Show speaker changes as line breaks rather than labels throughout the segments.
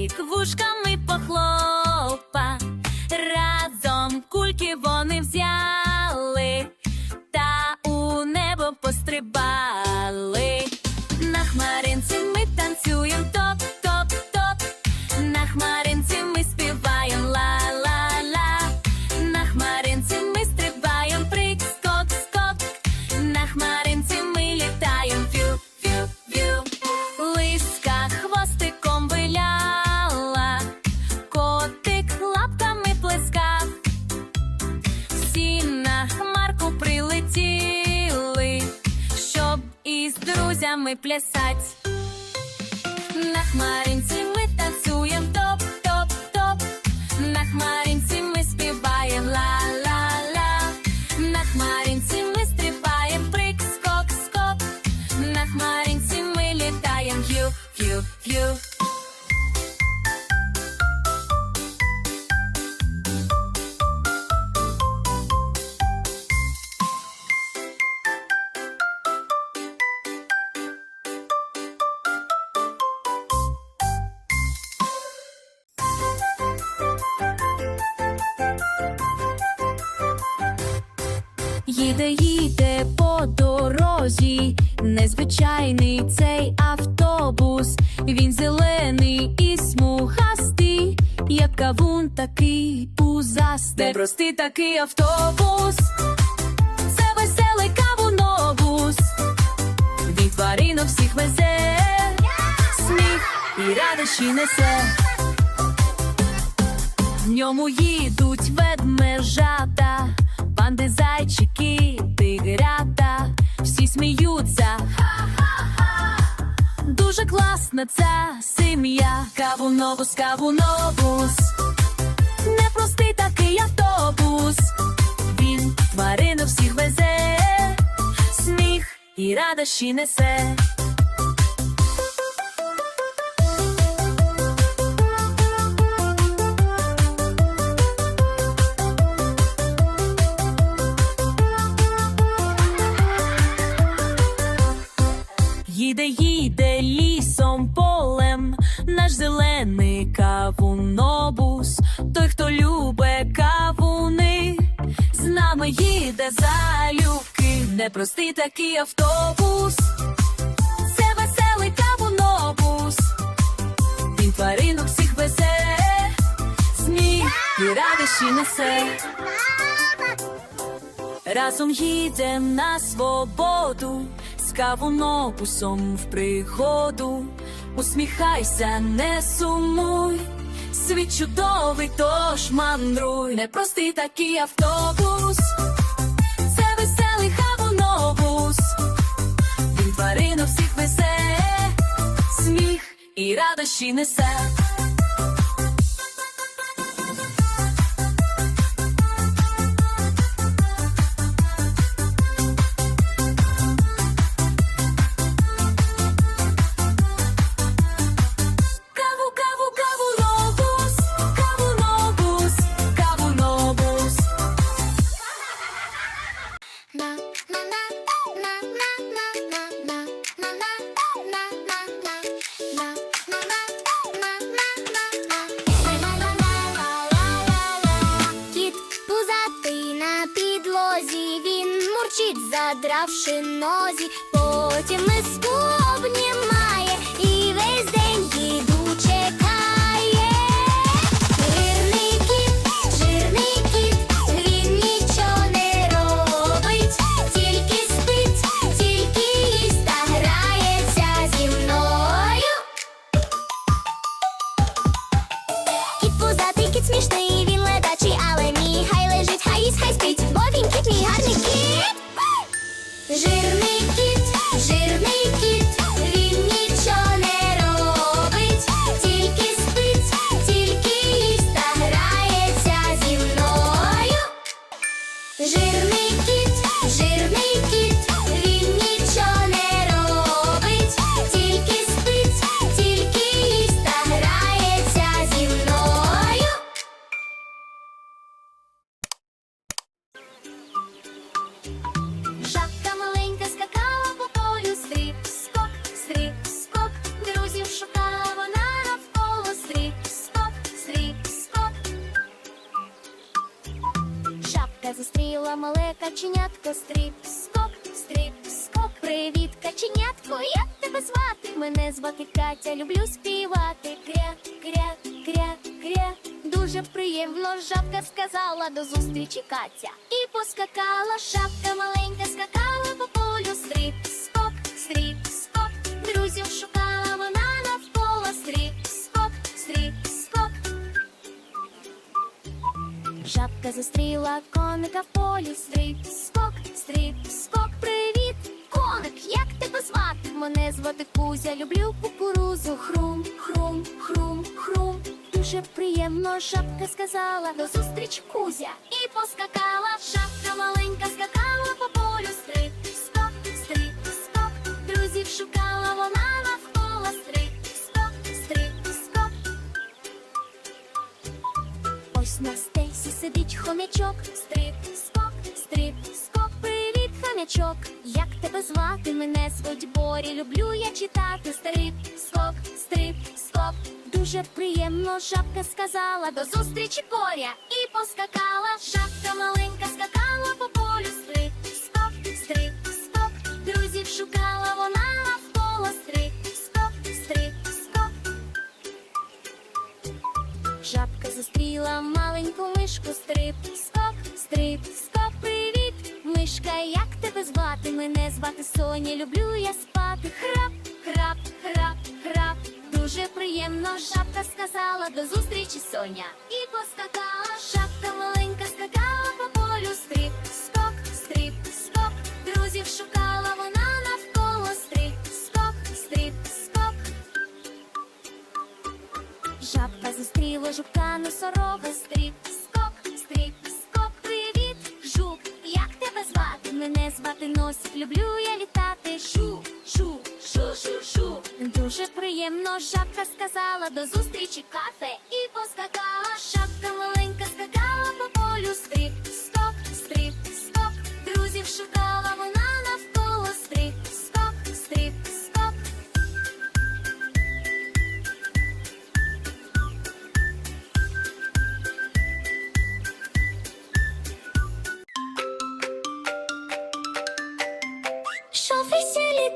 бік, вушками плясать. На хмаринці Їде, їде по дорозі, незвичайний цей автобус. Він зелений і смугастий, як кавун такий пузастий. Непростий такий автобус, це веселий кавунобус. Він тваринок всіх везе, сміх і радощі несе. В ньому їдуть ведмежата, панди, зайчики, тигрята, всі сміються. Дуже класна ця сім'я. Кавунобус, кавунобус. Непростий такий автобус. Він тварину всіх везе, сміх і радощі несе. Їде, їде лісом полем, наш зелений кавунобус, той, хто любе кавуни, з нами їде залюбки, непростий такий автобус, це веселий кавунобус, він тваринок всіх везе, сміх і радощі несе. Разом їдем на свободу, з кавунопусом в пригоду. Усміхайся, не сумуй, світ чудовий, тож мандруй. Непростий такий автобус, це веселий кавунобус. Він тварину всіх везе, сміх і радощі несе.
Задравши нозі, потім ми обнімає
зустріла мале каченятко, стріп, скок, стріп, скок. Привіт, каченятко, як тебе звати? Мене звати Катя, люблю співати. Кря, кря, кря, кря. Дуже приємно, жабка сказала до зустрічі Катя. І поскакала, шапка маленька скакала Жабка зустріла коника в полі, стріп, скок, стріп, скок, привіт, коник, як тебе звати? Мене звати Кузя, люблю кукурузу, хрум, хрум, хрум, хрум. Дуже приємно, жабка сказала до зустрічі Кузя. І поскакала, жабка маленька скакала по полю, стріп, скок, стріп, скок. Друзів шукала вона навколо, стріп, скок, стріп, скок. Ось на стесі сидить хомячок, стрип, скок, стрип, скок, привіт, хомячок. Як тебе звати? Мене звуть Борі. Люблю я читати стрип, скок, стрип, скок. Дуже приємно, жабка сказала до зустрічі поря. І поскакала, жабка маленька скакала по полю, стрип, скок, стрип, скок. Друзів шукала зустріла маленьку мишку, стрип, скок, стрип, скок, привіт, мишка, як тебе звати? Мене звати Соня, люблю я спати. Храп, храп, храп, храп. Дуже приємно, жабка сказала до зустрічі Соня. І поскакала, жабка маленька скакала по полю, стрип, зустріла жука носорога, стріп, скок, стріп, скок, привіт, жук, як тебе звати? Мене звати Носик, люблю я літати. Шу, шу, шу, шу, шу. Дуже приємно, жабка сказала до зустрічі кафе і поскакала.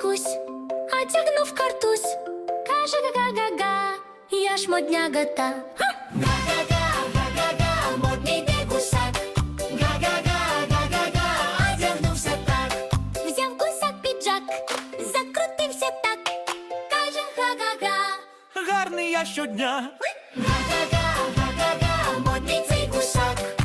Веселі кусь, одягнув картусь, каже га-га-га, я ж модняга та. Га-га-га, га-га-га, модний де гусак. Га-га-га, га-га-га, одягнувся так. Взяв гусак піджак, закрутився так, каже га-га-га.
Гарний я щодня.
Га-га-га, га-га-га, модний цей гусак.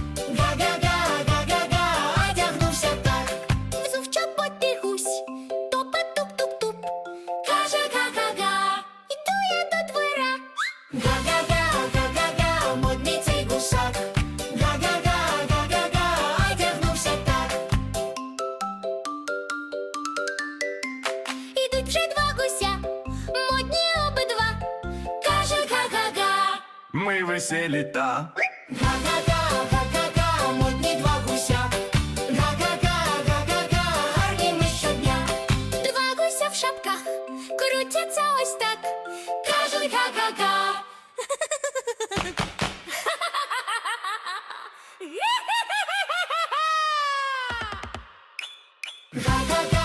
В шапках, крутяться ось так. Кажуть. Га-га-га, га-га-га,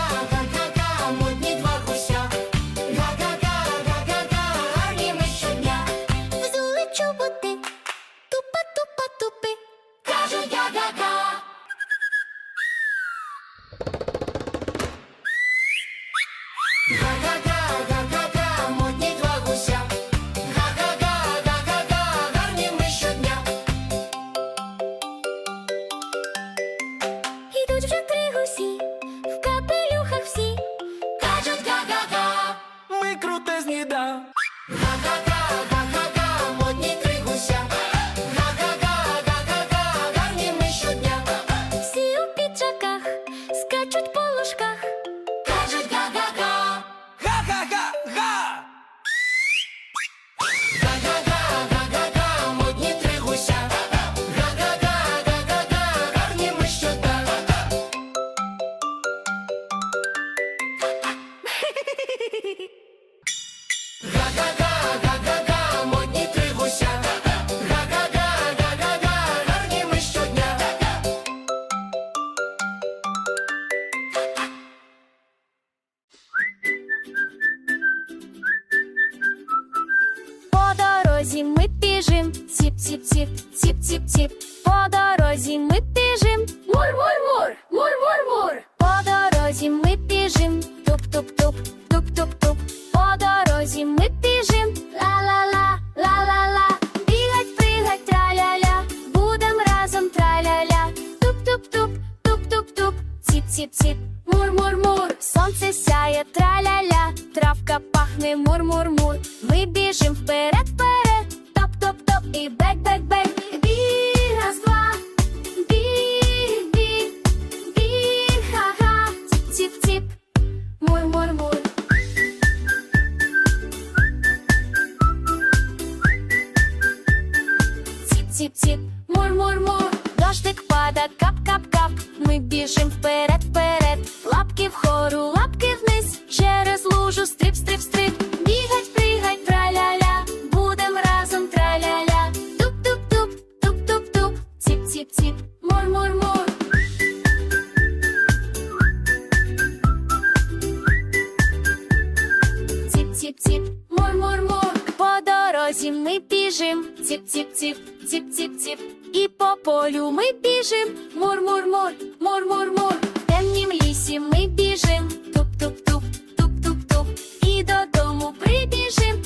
біжим, ціп, ціп, ціп, ціп, ціп, ціп. По дорозі ми біжим. Мур, мур, мур, мур, мур, мур. По дорозі ми біжим. Туп, туп, туп, туп, туп, туп. По дорозі ми біжим. ціп-ціп, мур-мур-мур. По дорозі ми біжим, ціп-ціп-ціп, ціп-ціп-ціп. І по полю ми біжим, мур-мур-мур, мур-мур-мур. В темнім лісі ми біжим, туп-туп-туп, туп-туп-туп. І додому прибіжим.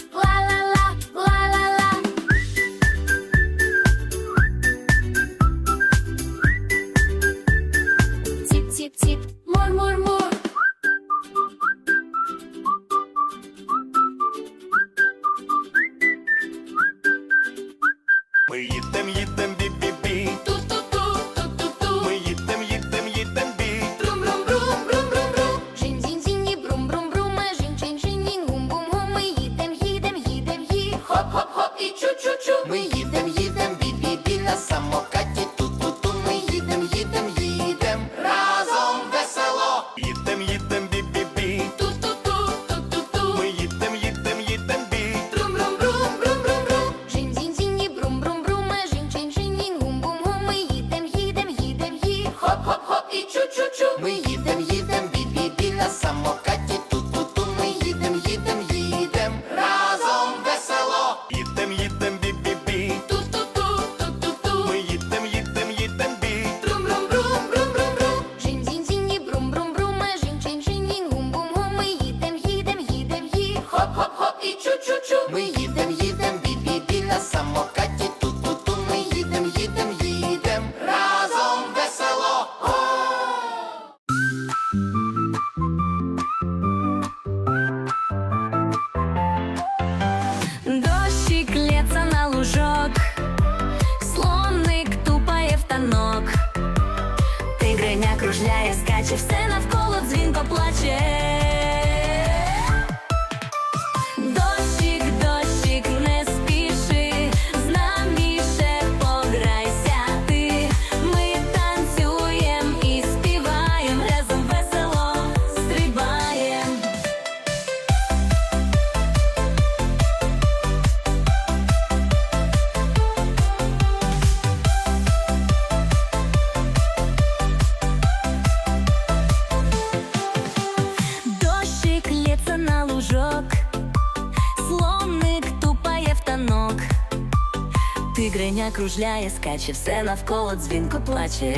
кружляє, скаче все навколо дзвінко плаче.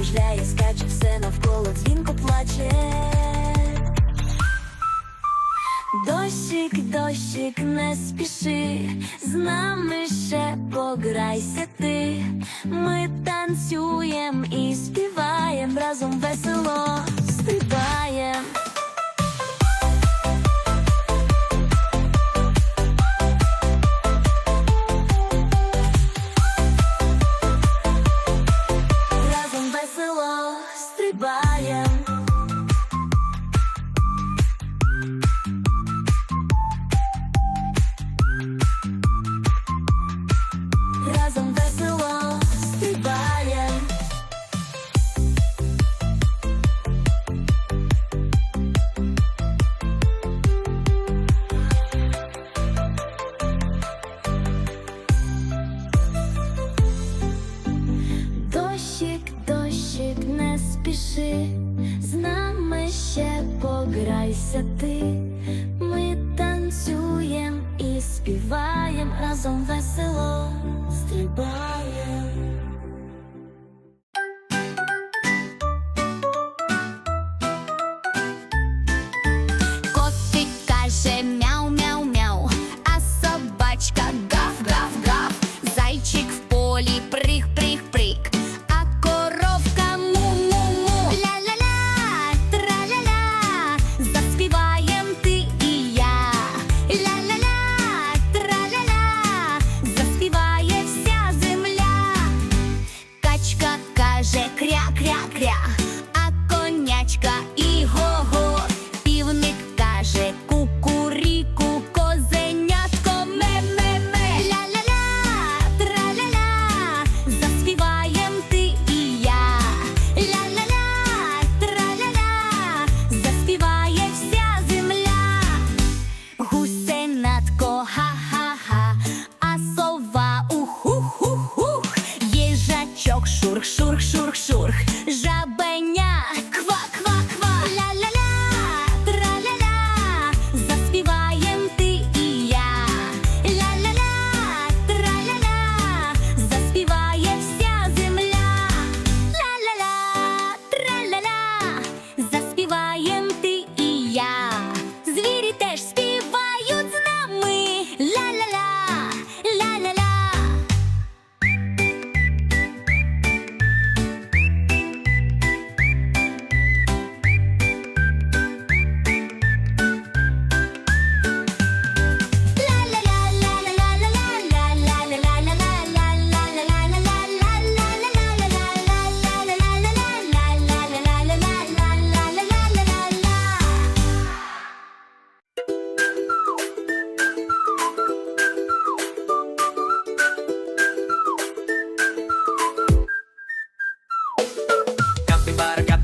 кружляє, скаче все навколо дзвінко плаче. Дощик, дощик, не спіши, з нами ще пограйся ти. Ми танцюєм і співаєм разом весело стрибаєм.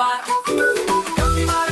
goodbye.